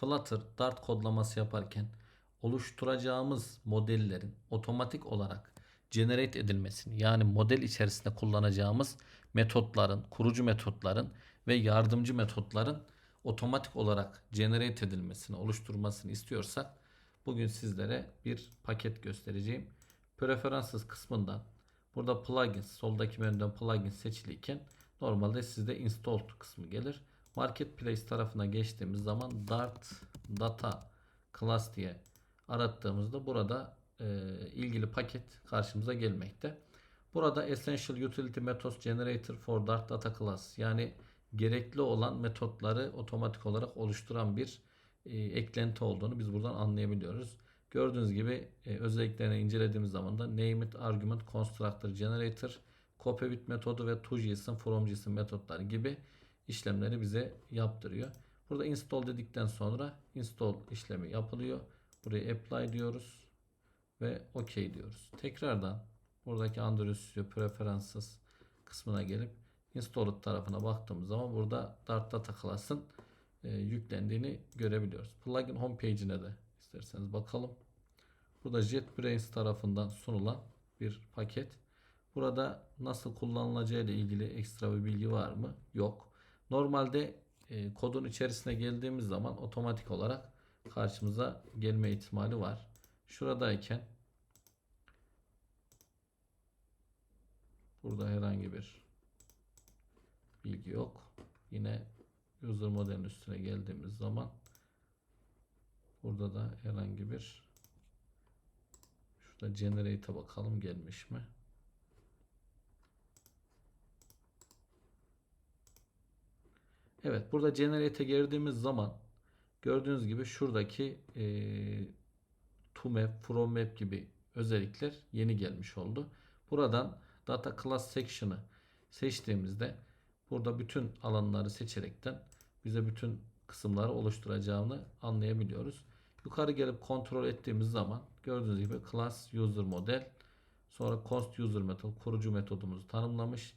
Flutter Dart kodlaması yaparken oluşturacağımız modellerin otomatik olarak generate edilmesini yani model içerisinde kullanacağımız metotların, kurucu metotların ve yardımcı metotların otomatik olarak generate edilmesini, oluşturmasını istiyorsak bugün sizlere bir paket göstereceğim. Preferences kısmından burada plugins, soldaki menüden plugins seçiliyken normalde sizde installed kısmı gelir. Marketplace tarafına geçtiğimiz zaman Dart Data Class diye arattığımızda burada e, ilgili paket karşımıza gelmekte. Burada Essential Utility Methods Generator for Dart Data Class yani gerekli olan metotları otomatik olarak oluşturan bir e, eklenti olduğunu biz buradan anlayabiliyoruz. Gördüğünüz gibi e, özelliklerini incelediğimiz zaman da Name it, Argument, Constructor, Generator, Copy with metodu ve toJSON, FromJSON metotları gibi işlemleri bize yaptırıyor. Burada install dedikten sonra install işlemi yapılıyor. Buraya apply diyoruz ve OK diyoruz. Tekrardan buradaki Android Studio Preferences kısmına gelip installed tarafına baktığımız zaman burada Dart Data Class'ın e, yüklendiğini görebiliyoruz. Plugin homepage'ine de isterseniz bakalım. Burada JetBrains tarafından sunulan bir paket. Burada nasıl kullanılacağı ile ilgili ekstra bir bilgi var mı? Yok. Normalde e, kodun içerisine geldiğimiz zaman otomatik olarak karşımıza gelme ihtimali var. Şuradayken burada herhangi bir bilgi yok. Yine user modelin üstüne geldiğimiz zaman burada da herhangi bir şurada generate'e bakalım gelmiş mi? Evet burada generate'e girdiğimiz zaman gördüğünüz gibi şuradaki e, to map, from map gibi özellikler yeni gelmiş oldu. Buradan data class section'ı seçtiğimizde burada bütün alanları seçerekten bize bütün kısımları oluşturacağını anlayabiliyoruz. Yukarı gelip kontrol ettiğimiz zaman gördüğünüz gibi class user model sonra const user method kurucu metodumuzu tanımlamış.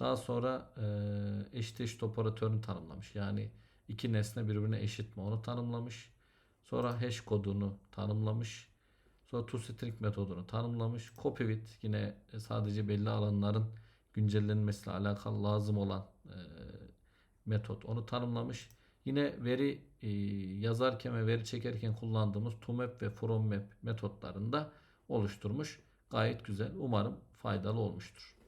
Daha sonra e, eşit eşit operatörünü tanımlamış. Yani iki nesne birbirine eşit mi onu tanımlamış. Sonra hash kodunu tanımlamış. Sonra toString metodunu tanımlamış. Copy with yine sadece belli alanların güncellenmesiyle alakalı lazım olan e, metot onu tanımlamış. Yine veri e, yazarken ve veri çekerken kullandığımız toMap ve fromMap metotlarını da oluşturmuş. Gayet güzel. Umarım faydalı olmuştur.